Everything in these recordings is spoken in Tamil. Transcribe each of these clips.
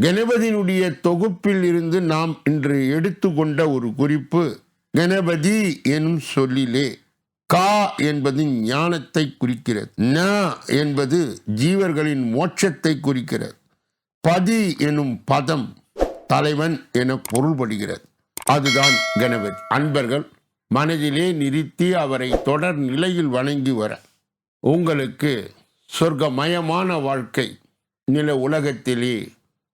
கணபதியினுடைய தொகுப்பில் இருந்து நாம் இன்று எடுத்துக்கொண்ட ஒரு குறிப்பு கணபதி எனும் சொல்லிலே கா என்பது ஞானத்தை குறிக்கிறது ந என்பது ஜீவர்களின் மோட்சத்தை குறிக்கிறது பதி எனும் பதம் தலைவன் என பொருள்படுகிறது. அதுதான் கணபதி. அன்பர்கள் மனதிலே நிறுத்தி அவரை தொடர் நிலையில் வணங்கி வர உங்களுக்கு சொர்க்கமயமான வாழ்க்கை நில உலகத்திலே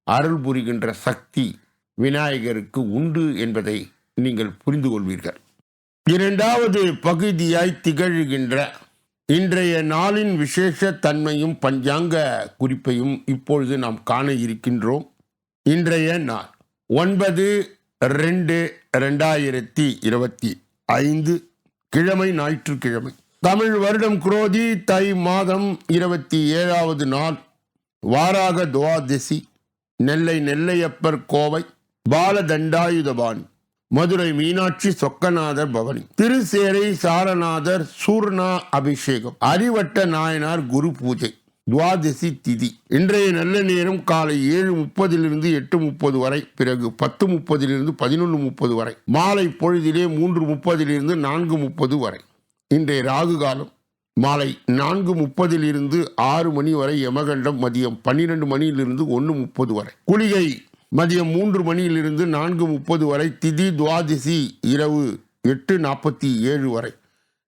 அருள் புரிகின்ற சக்தி விநாயகருக்கு உண்டு என்பதை நீங்கள் புரிந்து கொள்வீர்கள் இரண்டாவது பகுதியாய் திகழ்கின்ற இன்றைய நாளின் விசேஷ தன்மையும் பஞ்சாங்க குறிப்பையும் இப்பொழுது நாம் காண இருக்கின்றோம். இன்றைய நாள் ஒன்பது ரெண்டு ரெண்டாயிரத்தி இருபத்தி ஐந்து கிழமை ஞாயிற்றுக்கிழமை. தமிழ் வருடம் குரோதி தை மாதம் இருபத்தி ஏழாவது நாள் வாராக துவாதசி. நெல்லை நெல்லையப்பர் கோவை பாலதண்டாயுதபாணி மதுரை மீனாட்சி சொக்கநாதர் பவனி திருசேரை சாரநாதர் சூர்ணா அபிஷேகம் அறிவட்ட நாயனார் குரு பூஜை துவாதசி திதி. இன்றைய நல்ல நேரம் காலை ஏழு முப்பதிலிருந்து எட்டு முப்பது வரை பிறகு பத்து முப்பதிலிருந்து பதினொன்று முப்பது வரை மாலை பொழுதிலே மூன்று முப்பதிலிருந்து நான்கு முப்பது வரை. இன்றைய ராகு காலம் மாலை நான்கு முப்பதிலிருந்து ஆறு மணி வரை யமகண்டம் மதியம் பன்னிரண்டு மணியிலிருந்து ஒன்று முப்பது வரை. குளிகை மதியம் மூன்று மணியிலிருந்து நான்கு முப்பது வரை திதி துவாதிசி இரவு எட்டு நாற்பத்தி ஏழு வரை.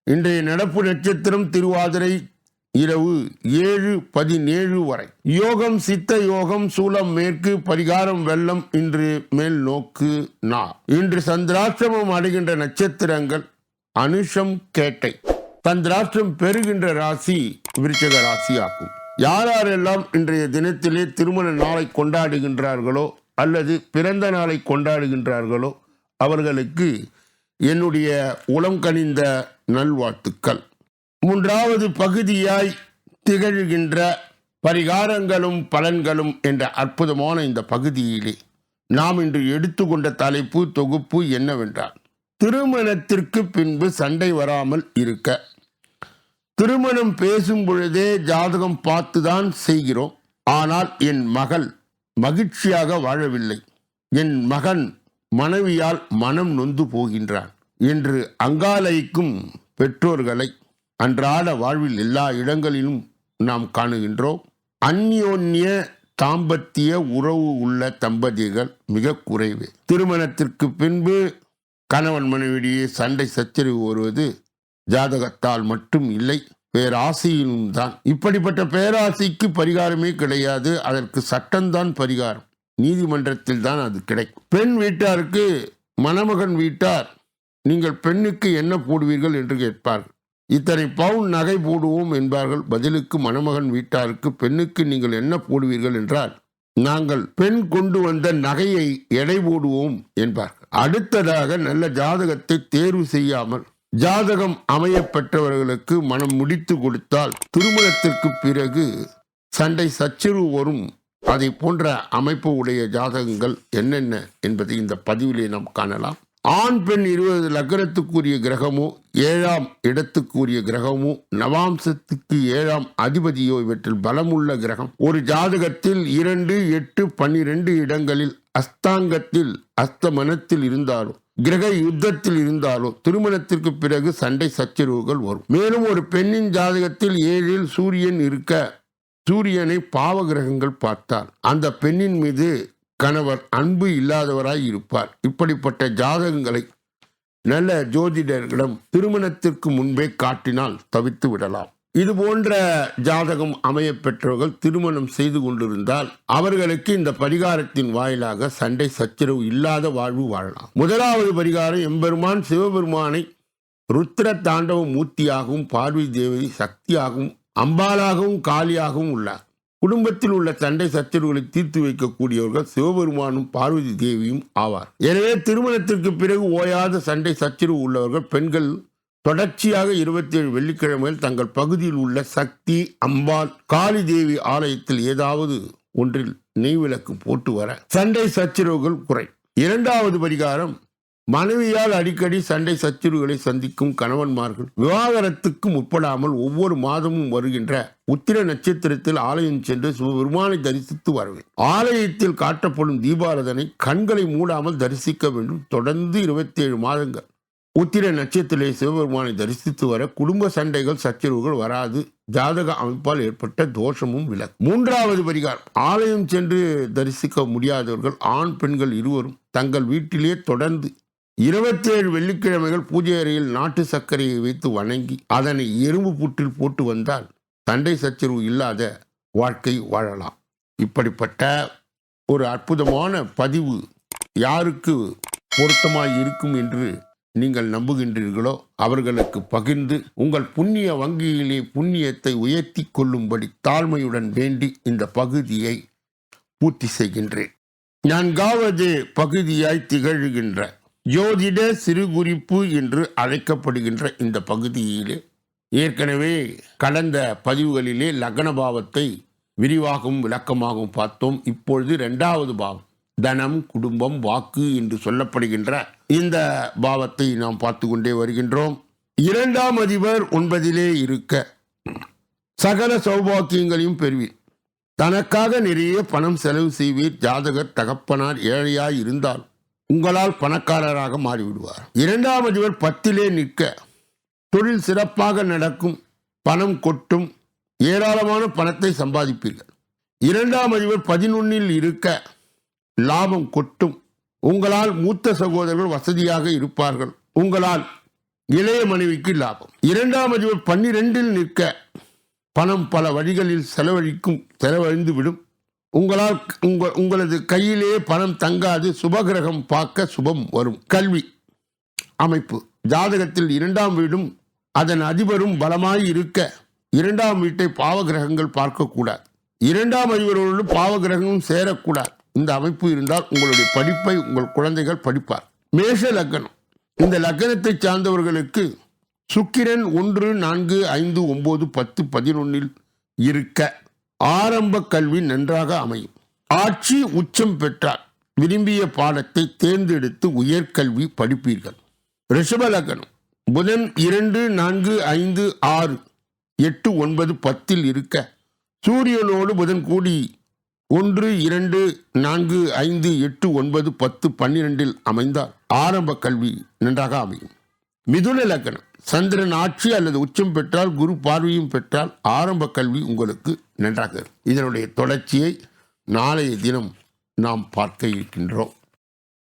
இன்றைய நடப்பு நட்சத்திரம் திருவாதிரை இரவு ஏழு பதினேழு வரை. யோகம் சித்த யோகம் சூலம் மேற்கு பரிகாரம் வெள்ளம் இன்று மேல் நோக்கு நா. இன்று சந்திராசிரமம் அடைகின்ற நட்சத்திரங்கள் அனுஷம் கேட்டை. தன் சந்திராஷ்டிரம் பெறுகின்ற ராசி விருச்சக ராசியாகும். யார் யாரெல்லாம் இன்றைய தினத்திலே திருமண நாளை கொண்டாடுகின்றார்களோ அல்லது பிறந்த நாளை கொண்டாடுகின்றார்களோ அவர்களுக்கு என்னுடைய உளம் கனிந்த நல்வாழ்த்துக்கள். மூன்றாவது பகுதியாய் திகழ்கின்ற பரிகாரங்களும் பலன்களும் என்ற அற்புதமான இந்த பகுதியிலே நாம் இன்று எடுத்துக்கொண்ட தலைப்பு தொகுப்பு என்னவென்றால் திருமணத்திற்கு பின்பு சண்டை வராமல் இருக்க. திருமணம் பேசும் பொழுதே ஜாதகம் பார்த்துதான் செய்கிறோம். ஆனால் என் மகள் மகிழ்ச்சியாக வாழவில்லை. என் மகன் மனைவியால் மனம் நொந்து போகின்றான் என்று அங்காலைக்கும் பெற்றோர்களை அன்றாட வாழ்வில் எல்லா இடங்களிலும் நாம் காணுகின்றோம். அந்யோன்ய தாம்பத்திய உறவு உள்ள தம்பதிகள் மிக குறைவு. திருமணத்திற்கு பின்பு கணவன் மனைவியிடையே சண்டை சச்சரிவு வருவது ஜாதகத்தால் மட்டும் இல்லை பேராசையிலும் தான். இப்படிப்பட்ட பேராசைக்கு பரிகாரமே கிடையாது அதற்கு சட்டம்தான் பரிகாரம். நீதிமன்றத்தில் தான் அது கிடைக்கும். பெண் வீட்டாருக்கு மணமகன் வீட்டார் நீங்கள் பெண்ணுக்கு என்ன போடுவீர்கள் என்று கேட்பார்கள். இத்தனை பவுன் நகை போடுவோம் என்பார்கள். பதிலுக்கு மணமகன் வீட்டாருக்கு பெண்ணுக்கு நீங்கள் என்ன போடுவீர்கள் என்றால் நாங்கள் பெண் கொண்டு வந்த நகையை எடை போடுவோம் என்பார்கள். அடுத்ததாக நல்ல ஜாதகத்தை தேர்வு செய்யாமல் ஜாதகம் அமையப்பட்டவர்களுக்கு மனம் முடித்து கொடுத்தால் திருமணத்திற்கு பிறகு சண்டை சச்சரவு வரும் அதை போன்ற அமைப்பு உடைய ஜாதகங்கள் என்னென்ன என்பதை இந்த பதிவிலே நாம் காணலாம். ஆண் பெண் இருபது லக்னத்துக்குரிய கிரகமோ ஏழாம் இடத்துக்குரிய கிரகமோ நவாம்சத்துக்கு ஏழாம் அதிபதியோ இவற்றில் பலமுள்ள கிரகம். ஒரு ஜாதகத்தில் இரண்டு எட்டு பன்னிரண்டு இடங்களில் அஸ்தாங்கத்தில் அஸ்தமனத்தில் இருந்தாலும் கிரக யுத்தத்தில் இருந்தாலும் திருமணத்திற்கு பிறகு சண்டை சச்சரவுகள் வரும். மேலும் ஒரு பெண்ணின் ஜாதகத்தில் ஏழில் சூரியன் இருக்க சூரியனை பாவ கிரகங்கள் பார்த்தால் அந்த பெண்ணின் மீது கணவர் அன்பு இல்லாதவராய் இருப்பார். இப்படிப்பட்ட ஜாதகங்களை நல்ல ஜோதிடர்களிடம் திருமணத்திற்கு முன்பே காட்டினால் தவித்து விடலாம். இது போன்ற ஜாதகம் அமைய பெற்றவர்கள் திருமணம் செய்து கொண்டிருந்தால் அவர்களுக்கு இந்த பரிகாரத்தின் வாயிலாக சண்டை சச்சரவு இல்லாத வாழ்வு வாழலாம். முதலாவது பரிகாரம் எம்பெருமான் சிவபெருமானை ருத்ர தாண்டவ மூர்த்தியாகவும் பார்வதி தேவதி சக்தியாகவும் அம்பாலாகவும் காளியாகவும் உள்ளார். குடும்பத்தில் உள்ள சண்டை சச்சரவுகளை தீர்த்து வைக்கக்கூடியவர்கள் சிவபெருமானும் பார்வதி தேவியும் ஆவார். எனவே திருமணத்திற்கு பிறகு ஓயாத சண்டை சச்சரவு உள்ளவர்கள் பெண்கள் தொடர்ச்சியாக இருபத்தி ஏழு வெள்ளிக்கிழமையில் தங்கள் பகுதியில் உள்ள சக்தி அம்பாள் காளி தேவி ஆலயத்தில் ஏதாவது ஒன்றில் நெய்விளக்கு போட்டு வர சண்டை சச்சரவுகள் குறை. இரண்டாவது பரிகாரம் மனைவியால் அடிக்கடி சண்டை சச்சரவுகளை சந்திக்கும் கணவன்மார்கள் விவாகரத்துக்கு முற்படாமல் ஒவ்வொரு மாதமும் வருகின்ற உத்திர நட்சத்திரத்தில் ஆலயம் சென்று சிவபெருமானை தரிசித்து வருவேன். ஆலயத்தில் காட்டப்படும் தீபாரதனை கண்களை மூடாமல் தரிசிக்க வேண்டும். தொடர்ந்து இருபத்தி ஏழு மாதங்கள் உத்திர நட்சத்திரத்திலே சிவபெருமானை தரிசித்து வர குடும்ப சண்டைகள் சச்சரவுகள் வராது. ஜாதக அமைப்பால் ஏற்பட்ட தோஷமும் விலகும். மூன்றாவது பரிகாரம். ஆலயம் சென்று தரிசிக்க முடியாதவர்கள் ஆண் பெண்கள் இருவரும் தங்கள் வீட்டிலே தொடர்ந்து இருபத்தேழு வெள்ளிக்கிழமைகள் பூஜை அறையில் நாட்டு சர்க்கரையை வைத்து வணங்கி அதனை எறும்பு புற்றில் போட்டு வந்தால் சண்டை சச்சரவு இல்லாத வாழ்க்கை வாழலாம். இப்படிப்பட்ட ஒரு அற்புதமான பதிவு யாருக்கு பொருத்தமாக இருக்கும் என்று நீங்கள் நம்புகின்றீர்களோ அவர்களுக்கு பகிர்ந்து உங்கள் புண்ணிய வங்கியிலே புண்ணியத்தை உயர்த்தி கொள்ளும்படி தாழ்மையுடன் வேண்டி இந்த பகுதியை பூர்த்தி செய்கின்றேன். நான்காவது பகுதியாய் திகழ்கின்ற ஜோதிட சிறுகுறிப்பு என்று அழைக்கப்படுகின்ற இந்த பகுதியிலே ஏற்கனவே கடந்த பதிவுகளிலே லக்ன பாவத்தை விரிவாகவும் விளக்கமாகவும் பார்த்தோம். இப்பொழுது ரெண்டாவது பாவம். தனம் குடும்பம் வாக்கு என்று சொல்லப்படுகின்ற இந்த பாவத்தை நாம் பார்த்து கொண்டே வருகின்றோம். இரண்டாம் அதிபர் ஒன்பதிலே இருக்க சகல சௌபாக்கியங்களையும் பெறுவீர். தனக்காக நிறைய பணம் செலவு செய்வீர். ஜாதகர் தகப்பனார் ஏழையாய் இருந்தால் உங்களால் பணக்காரராக மாறிவிடுவார். இரண்டாம் அதிபர் பத்திலே நிற்க தொழில் சிறப்பாக நடக்கும் பணம் கொட்டும் ஏராளமான பணத்தை சம்பாதிப்பீர்கள். இரண்டாம் அதிபர் பதினொன்னில் இருக்க லாபம் கொட்டும். உங்களால் மூத்த சகோதரர்கள் வசதியாக இருப்பார்கள். உங்களால் இளைய மனைவிக்கு லாபம். இரண்டாம் அதிபர் பன்னிரெண்டில் நிற்க பணம் பல வழிகளில் செலவழிக்கும் செலவழிந்து விடும் உங்களால் உங்கள் உங்களது கையிலே பணம் தங்காது சுபகிரகம் பார்க்க சுபம் வரும். கல்வி அமைப்பு. ஜாதகத்தில் இரண்டாம் வீடும் அதன் அதிபரும் பலமாய் இருக்க இரண்டாம் வீட்டை பாவகிரகங்கள் பார்க்கக்கூடாது. இரண்டாம் அதிபரோடு பாவகிரகமும் சேரக்கூடாது. இந்த அமைப்பு இருந்தால் உங்களுடைய படிப்பை உங்கள் குழந்தைகள் படிப்பார். மேஷ லக்னம். இந்த லக்னத்தை சார்ந்தவர்களுக்கு சுக்கிரன் ஒன்று நான்கு ஐந்து ஒன்பது பத்து பதினொன்னில் இருக்க ஆரம்ப கல்வி நன்றாக அமையும். ஆட்சி உச்சம் பெற்றால் விரும்பிய பாடத்தை தேர்ந்தெடுத்து உயர்கல்வி படிப்பீர்கள். ரிஷப லக்னம். புதன் இரண்டு நான்கு ஐந்து ஆறு எட்டு ஒன்பது பத்தில் இருக்க சூரியனோடு புதன் கூடி ஒன்று இரண்டு நான்கு ஐந்து எட்டு ஒன்பது பத்து பன்னிரெண்டில் அமைந்தால் ஆரம்ப கல்வி நன்றாக அமையும். மிதுன லக்னம் சந்திரன் ஆட்சி அல்லது உச்சம் பெற்றால் குரு பார்வையும் பெற்றால் ஆரம்ப கல்வி உங்களுக்கு நன்றாக இருக்கும். இதனுடைய தொடர்ச்சியை நாளைய தினம் நாம் பார்க்க இருக்கின்றோம்.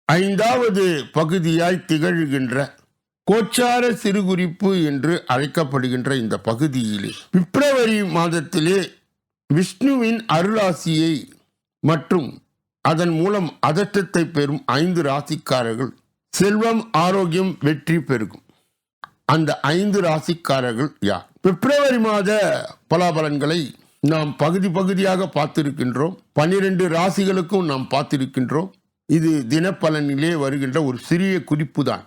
ஐந்தாவது பகுதியாய் திகழ்கின்ற கோச்சார சிறுகுறிப்பு என்று அழைக்கப்படுகின்ற இந்த பகுதியிலே பிப்ரவரி மாதத்திலே விஷ்ணுவின் அருளாசியை மற்றும் அதன் மூலம் அதற்றத்தை பெறும் ஐந்து ராசிக்காரர்கள் செல்வம் ஆரோக்கியம் வெற்றி பெருகும். அந்த ஐந்து ராசிக்காரர்கள் யார்? பிப்ரவரி மாத பலாபலன்களை நாம் பகுதி பகுதியாக பார்த்திருக்கின்றோம். பன்னிரண்டு ராசிகளுக்கும் நாம் பார்த்திருக்கின்றோம். இது தினப்பலனிலே வருகின்ற ஒரு சிறிய குறிப்பு தான்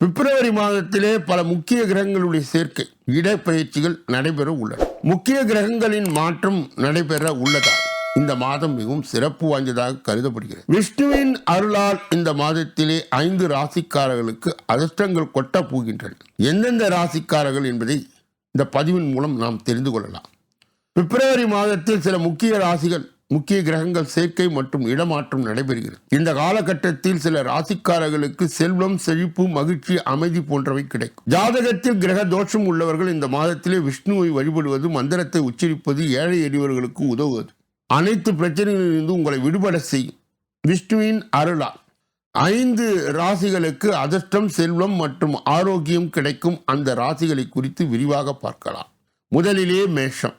பிப்ரவரி மாதத்திலே பல முக்கிய கிரகங்களுடைய சேர்க்கை இடப்பெயர்ச்சிகள் நடைபெற உள்ளன. முக்கிய கிரகங்களின் மாற்றம் நடைபெற உள்ளதால் இந்த மாதம் மிகவும் சிறப்பு வாய்ந்ததாக கருதப்படுகிறது. விஷ்ணுவின் அருளால் இந்த மாதத்திலே ஐந்து ராசிக்காரர்களுக்கு அதிர்ஷ்டங்கள் கொட்ட போகின்றன. எந்தெந்த ராசிக்காரர்கள் என்பதை இந்த பதிவின் மூலம் நாம் தெரிந்து கொள்ளலாம். பிப்ரவரி மாதத்தில் சில முக்கிய ராசிகள் முக்கிய கிரகங்கள் சேர்க்கை மற்றும் இடமாற்றம் நடைபெறுகிறது. இந்த காலகட்டத்தில் சில ராசிக்காரர்களுக்கு செல்வம் செழிப்பு மகிழ்ச்சி அமைதி போன்றவை கிடைக்கும். ஜாதகத்தில் கிரக தோஷம் உள்ளவர்கள் இந்த மாதத்திலே விஷ்ணுவை வழிபடுவது மந்திரத்தை உச்சரிப்பது ஏழை எளியவர்களுக்கு உதவுவது. அனைத்து பிரச்சனைகளிலிருந்து உங்களை விடுபட செய்யும். விஷ்ணுவின் அருளால். ஐந்து ராசிகளுக்கு அதிர்ஷ்டம் செல்வம் மற்றும் ஆரோக்கியம் கிடைக்கும் அந்த ராசிகளை குறித்து விரிவாக பார்க்கலாம். முதலிலே மேஷம்.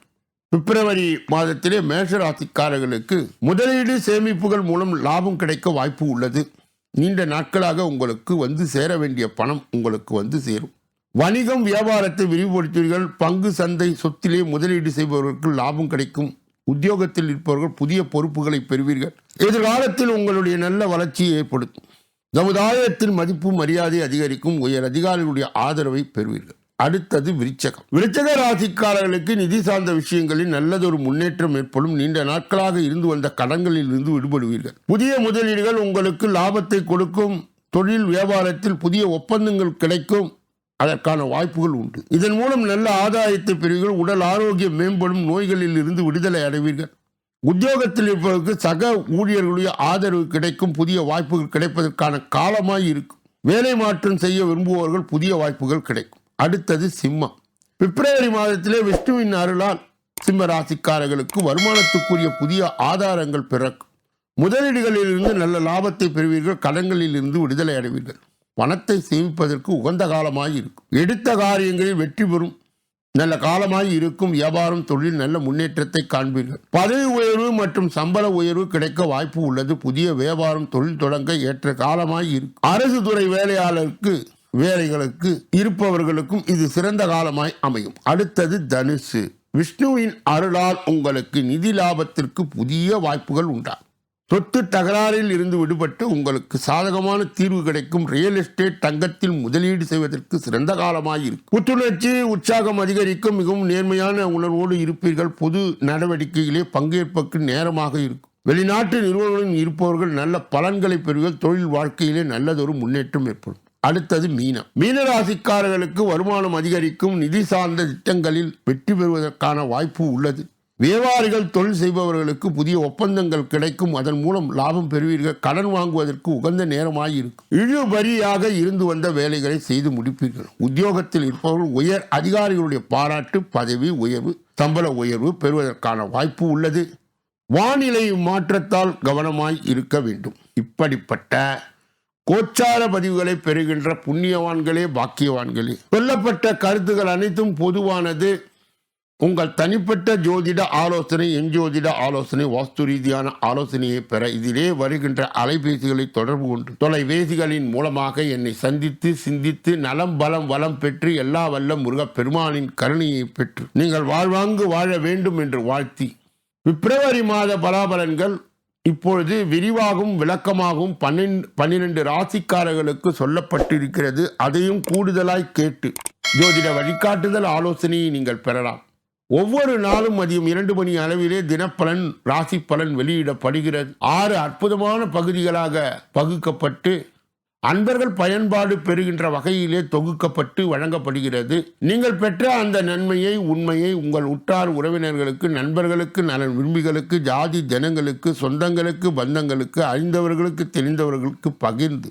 பிப்ரவரி மாதத்திலே மேஷ ராசிக்காரர்களுக்கு முதலீடு சேமிப்புகள் மூலம் லாபம் கிடைக்க வாய்ப்பு உள்ளது. நீண்ட நாட்களாக உங்களுக்கு வந்து சேர வேண்டிய பணம் உங்களுக்கு வந்து சேரும். வணிகம் வியாபாரத்தை விரிவுபடுத்துவீர்கள். பங்கு சந்தை சொத்திலே முதலீடு செய்பவர்களுக்கு லாபம் கிடைக்கும். உத்தியோகத்தில் இருப்பவர்கள் புதிய பொறுப்புகளை பெறுவீர்கள். எதிர்காலத்தில் உங்களுடைய நல்ல வளர்ச்சியை ஏற்படுத்தும். சமுதாயத்தின் மதிப்பு மரியாதை அதிகரிக்கும் உயர் அதிகாரிகளுடைய ஆதரவை பெறுவீர்கள். அடுத்தது விருச்சகம். விருச்சக ராசிக்காரர்களுக்கு நிதி சார்ந்த விஷயங்களில் நல்லதொரு முன்னேற்றம் ஏற்படும். நீண்ட நாட்களாக இருந்து வந்த கடன்களில் இருந்து விடுபடுவீர்கள். புதிய முதலீடுகள் உங்களுக்கு லாபத்தை கொடுக்கும். தொழில் வியாபாரத்தில் புதிய ஒப்பந்தங்கள் கிடைக்கும். அதற்கான வாய்ப்புகள் உண்டு. இதன் மூலம் நல்ல ஆதாயத்தை பெறுவீர்கள் உடல் ஆரோக்கியம் மேம்படும் நோய்களில் இருந்து விடுதலை அடைவீர்கள். உத்தியோகத்தில் இருப்பவருக்கு சக ஊழியர்களுடைய ஆதரவு கிடைக்கும் புதிய வாய்ப்புகள் கிடைப்பதற்கான காலமாய் இருக்கும். வேலை மாற்றம் செய்ய விரும்புபவர்கள் புதிய வாய்ப்புகள் கிடைக்கும். அடுத்தது சிம்மம். பிப்ரவரி மாதத்திலே விஷ்ணுவின் அருளால் சிம்ம ராசிக்காரர்களுக்கு வருமானத்துக்குரிய புதிய ஆதாரங்கள் பிறக்கும். முதலீடுகளில் இருந்து நல்ல லாபத்தை பெறுவீர்கள் கடன்களில் இருந்து விடுதலை அடைவீர்கள். பணத்தை சேமிப்பதற்கு உகந்த காலமாக இருக்கும். எடுத்த காரியங்களில் வெற்றி பெறும் நல்ல காலமாக இருக்கும். வியாபாரம் தொழில் நல்ல முன்னேற்றத்தை காண்பீர்கள். பதவி உயர்வு மற்றும் சம்பள உயர்வு கிடைக்க வாய்ப்பு உள்ளது. புதிய வியாபாரம் தொழில் தொடங்க ஏற்ற காலமாக இருக்கும். அரசு துறை வேலையாளருக்கு வேலைகளுக்கு இருப்பவர்களுக்கும் இது சிறந்த காலமாய் அமையும். அடுத்தது தனுசு. விஷ்ணுவின் அருளால் உங்களுக்கு நிதி லாபத்திற்கு புதிய வாய்ப்புகள் உண்டாகும் சொத்து தகராறில் இருந்து விடுபட்டு உங்களுக்கு சாதகமான தீர்வு கிடைக்கும் ரியல் எஸ்டேட் தங்கத்தில் முதலீடு செய்வதற்கு சிறந்த காலமாக இருக்கும் புத்துணர்ச்சி உற்சாகம் அதிகரிக்கும் மிகவும் நேர்மையான உணர்வோடு இருப்பீர்கள். பொது நடவடிக்கையிலே பங்கேற்பதற்கு நேரமாக இருக்கும். வெளிநாட்டு நிறுவனங்களில் இருப்பவர்கள் நல்ல பலன்களை பெறுவீர்கள். தொழில் வாழ்க்கையிலே நல்லதொரு முன்னேற்றம் ஏற்படும். அடுத்தது மீனம். மீனராசிக்காரர்களுக்கு வருமானம் அதிகரிக்கும். நிதி சார்ந்த திட்டங்களில் வெற்றி பெறுவதற்கான வாய்ப்பு உள்ளது. வியாபாரிகள் தொழில் செய்பவர்களுக்கு புதிய ஒப்பந்தங்கள் கிடைக்கும். அதன் மூலம் லாபம் பெறுவீர்கள். கடன் வாங்குவதற்கு உகந்த நேரமாய் இருக்கும். இழுபறியாக இருந்து வந்த வேலைகளை செய்து முடிப்பீர்கள். உத்தியோகத்தில் இருப்பவர்கள் உயர் அதிகாரிகளுடைய பாராட்டு பதவி உயர்வு சம்பள உயர்வு பெறுவதற்கான வாய்ப்பு உள்ளது. வானிலை மாற்றத்தால் கவனமாய் இருக்க வேண்டும். இப்படிப்பட்ட கோச்சார பதிவுகளை பெறுகின்ற புண்ணியவான்களே பாக்கியவான்களே. சொல்லப்பட்ட கருத்துக்கள் அனைத்தும் பொதுவானது. உங்கள் தனிப்பட்ட ஜோதிட ஆலோசனை என் ஜோதிட ஆலோசனை வாஸ்து ரீதியான ஆலோசனையை பெற இதிலே வருகின்ற அலைபேசிகளை தொடர்பு கொண்டு தொலைபேசிகளின் மூலமாக என்னை சந்தித்து சிந்தித்து நலம் பலம் வளம் பெற்று எல்லா வல்ல முருகப் பெருமானின் கருணையை பெற்று நீங்கள் வாழ்வாங்கு வாழ வேண்டும் என்று வாழ்த்தி பிப்ரவரி மாத பலாபலன்கள் இப்பொழுது விரிவாகவும் விளக்கமாகவும் பன்னெண்டு பன்னிரண்டு ராசிக்காரர்களுக்கு சொல்லப்பட்டிருக்கிறது. அதையும் கூடுதலாய் கேட்டு ஜோதிட வழிகாட்டுதல் ஆலோசனையை நீங்கள் பெறலாம். ஒவ்வொரு நாளும் மதியம் இரண்டு மணி அளவிலே தினப்பலன் ராசி பலன் வெளியிடப்படுகிறது. ஆறு அற்புதமான பகுதிகளாக பகுக்கப்பட்டு அன்பர்கள் பயன்பாடு பெறுகின்ற வகையிலே தொகுக்கப்பட்டு வழங்கப்படுகிறது. நீங்கள் பெற்ற அந்த நன்மையை உண்மையை உங்கள் உற்றார் உறவினர்களுக்கு நண்பர்களுக்கு நலன் விரும்பிகளுக்கு ஜாதி ஜனங்களுக்கு சொந்தங்களுக்கு பந்தங்களுக்கு அறிந்தவர்களுக்கு தெரிந்தவர்களுக்கு பகிர்ந்து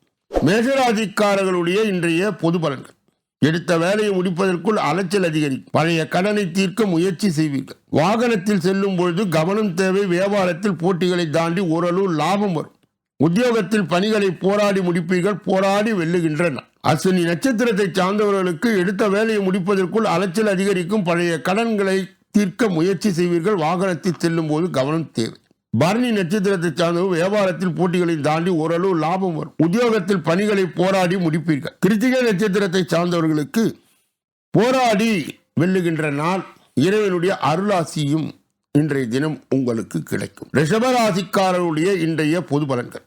மேஜராதிக்காரர்களுடைய இன்றைய பொது பலன்கள். எடுத்த வேலையை முடிப்பதற்குள் அலைச்சல் அதிகரிக்கும். பழைய கடனை தீர்க்க முயற்சி செய்வீர்கள். வாகனத்தில் செல்லும் பொழுது கவனம் தேவை வியாபாரத்தில் போட்டிகளை தாண்டி ஓரளவு லாபம் வரும். உத்தியோகத்தில் பணிகளை போராடி முடிப்பீர்கள் போராடி வெல்லுகின்றன. அஸ்வினி நட்சத்திரத்தை சார்ந்தவர்களுக்கு எடுத்த வேலையை முடிப்பதற்குள் அலைச்சல் அதிகரிக்கும் பழைய கடன்களை தீர்க்க முயற்சி செய்வீர்கள். வாகனத்தில் செல்லும் போது கவனம் தேவை. பரணி நட்சத்திரத்தை சார்ந்தவர் வியாபாரத்தில் போட்டிகளை தாண்டி ஓரளவு லாபம் வரும். உத்தியோகத்தில் பணிகளை போராடி முடிப்பீர்கள். கிருத்திகை நட்சத்திரத்தை சார்ந்தவர்களுக்கு போராடி வெல்லுகின்ற நாள் இறைவனுடைய அருளாசியும் இன்றைய தினம் உங்களுக்கு கிடைக்கும். ரிஷபராசிக்காரருடைய இன்றைய பொது பலன்கள்.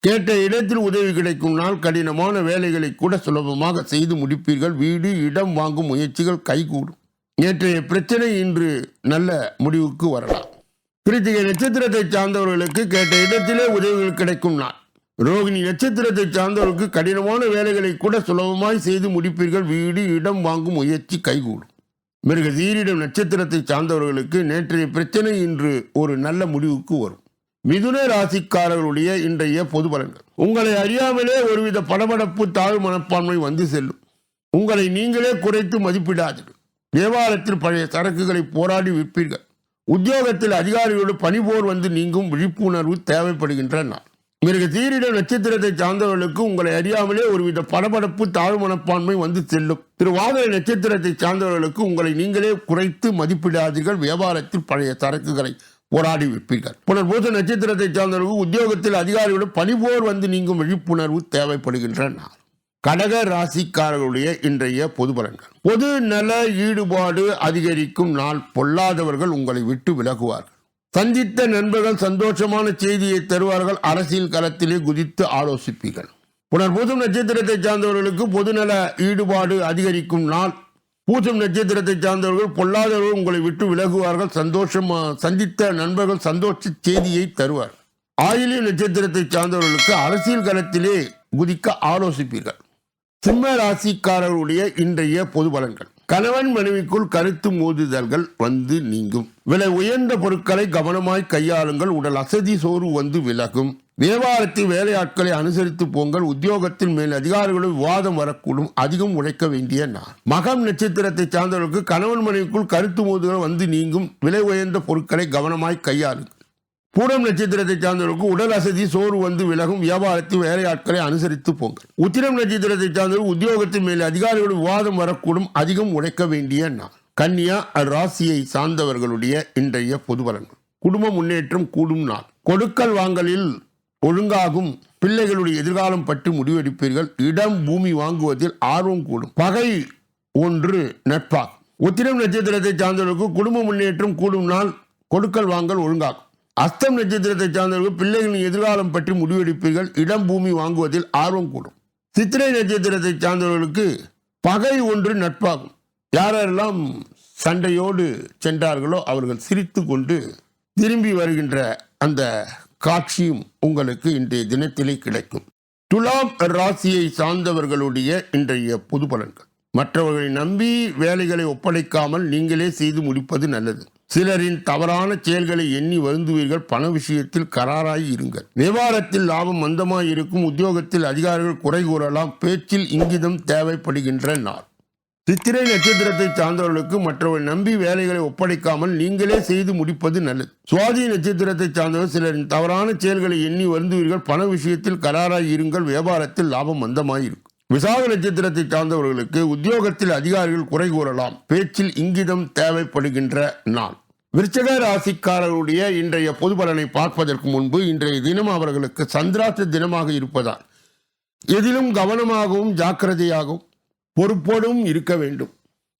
கேட்ட இடத்தில் உதவி கிடைக்கும் நாள் கடினமான வேலைகளை கூட சுலபமாக செய்து முடிப்பீர்கள். வீடு இடம் வாங்கும் முயற்சிகள் கைகூடும். நேற்றைய பிரச்சனை இன்று நல்ல முடிவுக்கு வரலாம். கிருத்திகை நட்சத்திரத்தை சார்ந்தவர்களுக்கு கேட்ட இடத்திலே உதவிகள் கிடைக்கும் நாள். ரோகிணி நட்சத்திரத்தை சார்ந்தவர்களுக்கு கடினமான வேலைகளை கூட சுலபமாய் செய்து முடிப்பீர்கள். வீடு இடம் வாங்கும் முயற்சி கைகூடும். மிருக தீரிடம் நட்சத்திரத்தை சார்ந்தவர்களுக்கு நேற்றைய பிரச்சனை இன்று ஒரு நல்ல முடிவுக்கு வரும். மிதுன ராசிக்காரர்களுடைய இன்றைய பொது பலன்கள். உங்களை அறியாமலே ஒருவித படபடப்பு தாழ்வு மனப்பான்மை வந்து செல்லும். உங்களை நீங்களே குறைத்து மதிப்பிடாதீர்கள். தேவாலயத்தில் பழைய சரக்குகளை போராடி விற்பீர்கள். உத்தியோகத்தில் அதிகாரிகளோடு பணிபோர் வந்து நீங்கும் விழிப்புணர்வு தேவைப்படுகின்றன நாள். மிருக தீரிட நட்சத்திரத்தை சார்ந்தவர்களுக்கு உங்களை அறியாமலே ஒருவித படபடப்பு தாழ்வு மனப்பான்மை வந்து செல்லும். திருவாதிரை நட்சத்திரத்தை சார்ந்தவர்களுக்கு உங்களை நீங்களே குறைத்து மதிப்பிடாதீர்கள். வியாபாரத்தில் பழைய சரக்குகளை போராடி விற்பீர்கள். புனர்பூச நட்சத்திரத்தை சார்ந்தவர்களுக்கு உத்தியோகத்தில் அதிகாரிகளோடு பணிபோர் வந்து நீங்கும் விழிப்புணர்வு தேவைப்படுகின்றன கடக ராசிக்காரர்களுடைய இன்றைய பொது பலன்கள். பொது நல ஈடுபாடு அதிகரிக்கும் நாள் பொல்லாதவர்கள் உங்களை விட்டு விலகுவார்கள். சந்தித்த நண்பர்கள் சந்தோஷமான செய்தியை தருவார்கள். அரசியல் களத்திலே குதித்து ஆலோசிப்பீர்கள். புனர்பூசம் நட்சத்திரத்தை சார்ந்தவர்களுக்கு பொதுநல ஈடுபாடு அதிகரிக்கும் நாள். பூசம் நட்சத்திரத்தை சார்ந்தவர்கள் பொல்லாதவர்கள் உங்களை விட்டு விலகுவார்கள். சந்தோஷமா சந்தித்த நண்பர்கள் சந்தோஷ செய்தியை தருவார் ஆயிலிய நட்சத்திரத்தை சார்ந்தவர்களுக்கு அரசியல் களத்திலே குதிக்க ஆலோசிப்பீர்கள். சிம்ம ராசிக்காரர்களுடைய இன்றைய பொது பலன்கள். கணவன் மனைவிக்குள் கருத்து மோதுதல்கள் வந்து நீங்கும். விலை உயர்ந்த பொருட்களை கவனமாய் கையாளுங்கள். உடல் அசதி சோறு வந்து விலகும். வியாபாரத்தில் வேலையாட்களை அனுசரித்து போங்கள். உத்தியோகத்தின் மேல் அதிகாரிகளும் விவாதம் வரக்கூடும். அதிகம் உழைக்க வேண்டிய நாள். மகம் நட்சத்திரத்தை சார்ந்தவர்களுக்கு கணவன் மனைவிக்குள் கருத்து மோதுதல் வந்து நீங்கும். விலை உயர்ந்த பொருட்களை கவனமாய் கையாளுங்கள். பூரம் நட்சத்திரத்தை சார்ந்தவர்களுக்கு உடல் அசதி சோறு வந்து விலகும். வியாபாரத்தில் வேலையாட்களை அனுசரித்து போங்கள். உத்திரம் நட்சத்திரத்தை சார்ந்தவர்கள் உத்தியோகத்தின் மேல் அதிகாரிகளும் விவாதம் வரக்கூடும். அதிகம் உழைக்க வேண்டிய நாள். கன்னியா ராசியை சார்ந்தவர்களுடைய இன்றைய பொது பலன்கள். குடும்ப முன்னேற்றம் கூடும் நாள். கொடுக்கல் வாங்கலில் ஒழுங்காகும். பிள்ளைகளுடைய எதிர்காலம் பற்றி முடிவெடுப்பீர்கள். இடம் பூமி வாங்குவதில் ஆர்வம் கூடும். பகை ஒன்று நட்பாகும். உத்திரம் நட்சத்திரத்தை சார்ந்தவர்களுக்கு குடும்ப முன்னேற்றம் கூடும் நாள். கொடுக்கல் வாங்கல் ஒழுங்காகும். அஸ்தம் நட்சத்திரத்தை சார்ந்தவர்கள் பிள்ளைகளின் எதிர்காலம் பற்றி முடிவெடுப்பீர்கள். இடம் பூமி வாங்குவதில் ஆர்வம் கூடும். சித்திரை நட்சத்திரத்தை சார்ந்தவர்களுக்கு பகை ஒன்று நட்பாகும். யாரெல்லாம் சண்டையோடு சென்றார்களோ அவர்கள் சிரித்து கொண்டு திரும்பி வருகின்ற அந்த காட்சியும் உங்களுக்கு இன்றைய தினத்திலே கிடைக்கும். துலாம் ராசியை சார்ந்தவர்களுடைய இன்றைய பொது பலன்கள். மற்றவர்களை நம்பி வேலைகளை ஒப்படைக்காமல் நீங்களே செய்து முடிப்பது நல்லது. சிலரின் தவறான செயல்களை எண்ணி வருந்துவீர்கள். பண விஷயத்தில் கராராய் இருங்கள். விவகாரத்தில் லாபம் மந்தமாய் இருக்கும் உத்தியோகத்தில் அதிகாரிகள் குறை கூறலாம். பேச்சில் இங்கிதம் தேவைப்படுகின்ற நாள். சித்திரை நட்சத்திரத்தை சார்ந்தவர்களுக்கு மற்றவர்கள் நம்பி வேலைகளை ஒப்படைக்காமல் நீங்களே செய்து முடிப்பது நல்லது. சுவாதி நட்சத்திரத்தை சார்ந்தவர் சிலரின் தவறான செயல்களை எண்ணி வருந்துவீர்கள். பண விஷயத்தில் கராராய் இருங்கள். வியாபாரத்தில் லாபம் மந்தமாயிருக்கும். விசாக நட்சத்திரத்தை சார்ந்தவர்களுக்கு உத்தியோகத்தில் அதிகாரிகள் குறை கூறலாம். பேச்சில் இங்கிதம் தேவைப்படுகின்ற நாள். விருச்சக ராசிக்காரருடைய இன்றைய பொது பலனை பார்ப்பதற்கு முன்பு இன்றைய தினம் அவர்களுக்கு சந்திராத்த தினமாக இருப்பதால் எதிலும் கவனமாகவும் ஜாக்கிரதையாகவும் பொறுப்போடும் இருக்க வேண்டும்.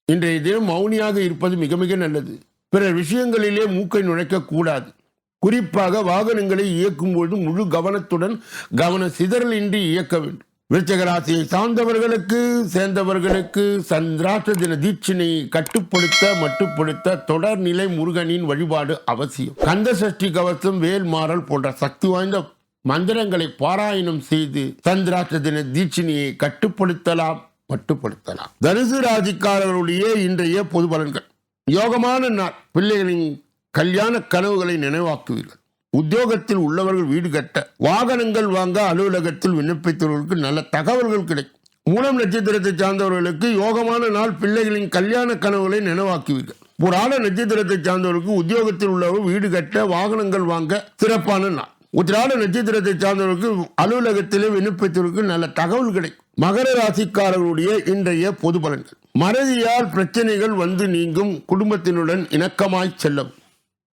இன்றைய தினம் மௌனியாக இருப்பது மிக மிக நல்லது. பிற விஷயங்களிலே மூக்கை நுழைக்க கூடாது. குறிப்பாக வாகனங்களை இயக்கும்போது முழு கவனத்துடன் கவன சிதறலின்றி இயக்க வேண்டும். விருச்சக ராசியை சார்ந்தவர்களுக்கு சேர்ந்தவர்களுக்கு சந்திராஷ்ட தின தீட்சினை கட்டுப்படுத்த மட்டுப்படுத்த தொடர்நிலை முருகனின் வழிபாடு அவசியம். கந்த சஷ்டி கவசம் வேல் மாறல் போன்ற சக்தி வாய்ந்த மந்திரங்களை பாராயணம் செய்து சந்திராஷ்ட தின தீட்சினியை கட்டுப்படுத்தலாம் மட்டுப்படுத்தலாம். தனுசு ராசிக்காரர்களுடைய இன்றைய பொது பலன்கள். யோகமான நாள். பிள்ளைகளின் கல்யாண கனவுகளை நினைவாக்குவீர்கள். உத்தியோகத்தில் உள்ளவர்கள் வீடு கட்ட வாகனங்கள் வாங்க அலுவலகத்தில் விண்ணப்பித்தவர்களுக்கு நல்ல தகவல்கள் கிடைக்கும். மூலம் நட்சத்திரத்தை சார்ந்தவர்களுக்கு யோகமான நாள் பிள்ளைகளின் கல்யாண கனவுகளை நினைவாக்குவீர்கள். புராண நட்சத்திரத்தை சார்ந்தவர்களுக்கு உத்தியோகத்தில் உள்ளவர் வீடு கட்ட வாகனங்கள் வாங்க சிறப்பான நாள். உத்திராட நட்சத்திரத்தை சார்ந்தவர்களுக்கு அலுவலகத்திலே விண்ணப்பித்தவர்களுக்கு நல்ல தகவல் கிடைக்கும். மகர ராசிக்காரர்களுடைய இன்றைய பொது பலன்கள். மறதியால் பிரச்சனைகள் வந்து நீங்கும் குடும்பத்தினுடன் இணக்கமாய் செல்லும்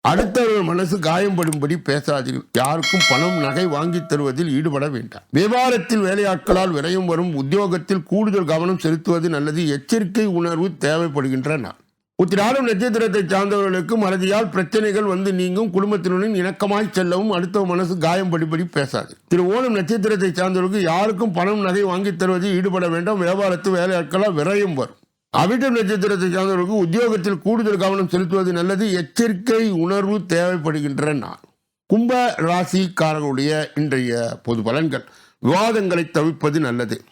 அடுத்தவர்கள் மனசு காயம்படும்படி பேசாதீர்கள். யாருக்கும் பணம் நகை வாங்கி தருவதில் ஈடுபட வேண்டாம். விவகாரத்தில் வேலையாட்களால் விரையும் வரும் உத்தியோகத்தில் கூடுதல் கவனம் செலுத்துவது நல்லது எச்சரிக்கை உணர்வு தேவைப்படுகின்ற நாள் உத்திராடம் நட்சத்திரத்தை சார்ந்தவர்களுக்கு மறதியால் பிரச்சனைகள் வந்து நீங்கும் குடும்பத்தினுடன் இணக்கமாய் செல்லவும் அடுத்த மனசு காயம்படிபடி பேசாது. திரு ஓணம் நட்சத்திரத்தை சார்ந்தவர்களுக்கு யாருக்கும் பணம் நகை வாங்கித் தருவதில் ஈடுபட வேண்டாம். வியாபாரத்து வேலையாட்களால் விரயம் வரும். அவிட்டம் நட்சத்திரத்தை சார்ந்தவர்களுக்கு உத்தியோகத்தில் கூடுதல் கவனம் செலுத்துவது நல்லது. எச்சரிக்கை உணர்வு தேவைப்படுகின்ற நாள். கும்ப ராசிக்காரர்களுடைய இன்றைய பொது பலன்கள். விவாதங்களை தவிர்ப்பது நல்லது.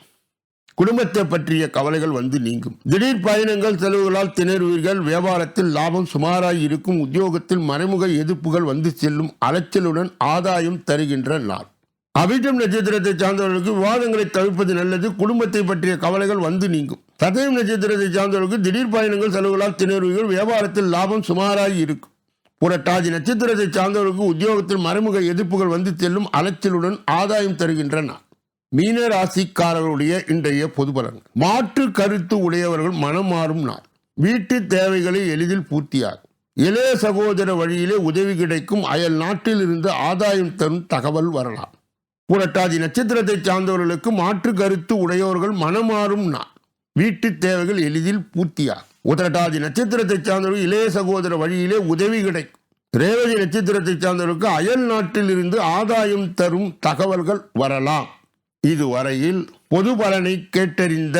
குடும்பத்தை பற்றிய கவலைகள் வந்து நீங்கும். திடீர் பயணங்கள் செலவுகளால் திணறுவீர்கள். வியாபாரத்தில் லாபம் சுமாராக இருக்கும். உத்தியோகத்தில் மறைமுக எதிர்ப்புகள் வந்து செல்லும். அலைச்சலுடன் ஆதாயம் தருகின்ற நாள். அபிஜம் நட்சத்திரத்தை சார்ந்தவர்களுக்கு விவாதங்களை தவிர்ப்பது நல்லது. குடும்பத்தை பற்றிய கவலைகள் வந்து நீங்கும். சதயம் நட்சத்திரத்தை சார்ந்தவர்களுக்கு திடீர் பயணங்கள் செலவுகளால் திணறுவீர்கள். வியாபாரத்தில் லாபம் சுமாராக இருக்கும். புரட்டாதி நட்சத்திரத்தை சார்ந்தவர்களுக்கு உத்தியோகத்தில் மறைமுக எதிர்ப்புகள் வந்து செல்லும் அலைச்சலுடன் ஆதாயம் தருகின்றன. மீன ராசிக்காரர்களுடைய இன்றைய பொது பலன் மாற்று கருத்து உடையவர்கள் மனம் மாறும் நாள். வீட்டு தேவைகளை எளிதில் பூர்த்தியாகும். இளைய சகோதர வழியிலே உதவி கிடைக்கும். அயல் நாட்டில் இருந்து ஆதாயம் தரும் தகவல் வரலாம். புரட்டாதி நட்சத்திரத்தை சார்ந்தவர்களுக்கு மாற்று கருத்து உடையவர்கள் மனமாறும் நாள் வீட்டு தேவைகள் எளிதில் பூர்த்தியாகும் உதரட்டாதி நட்சத்திரத்தை சார்ந்தவர்கள் இளைய சகோதர வழியிலே உதவி கிடைக்கும். ரேவதி நட்சத்திரத்தை சார்ந்தவர்களுக்கு அயல் நாட்டில் இருந்து ஆதாயம் தரும் தகவல்கள் வரலாம். இதுவரையில் பொது பலனை கேட்டறிந்த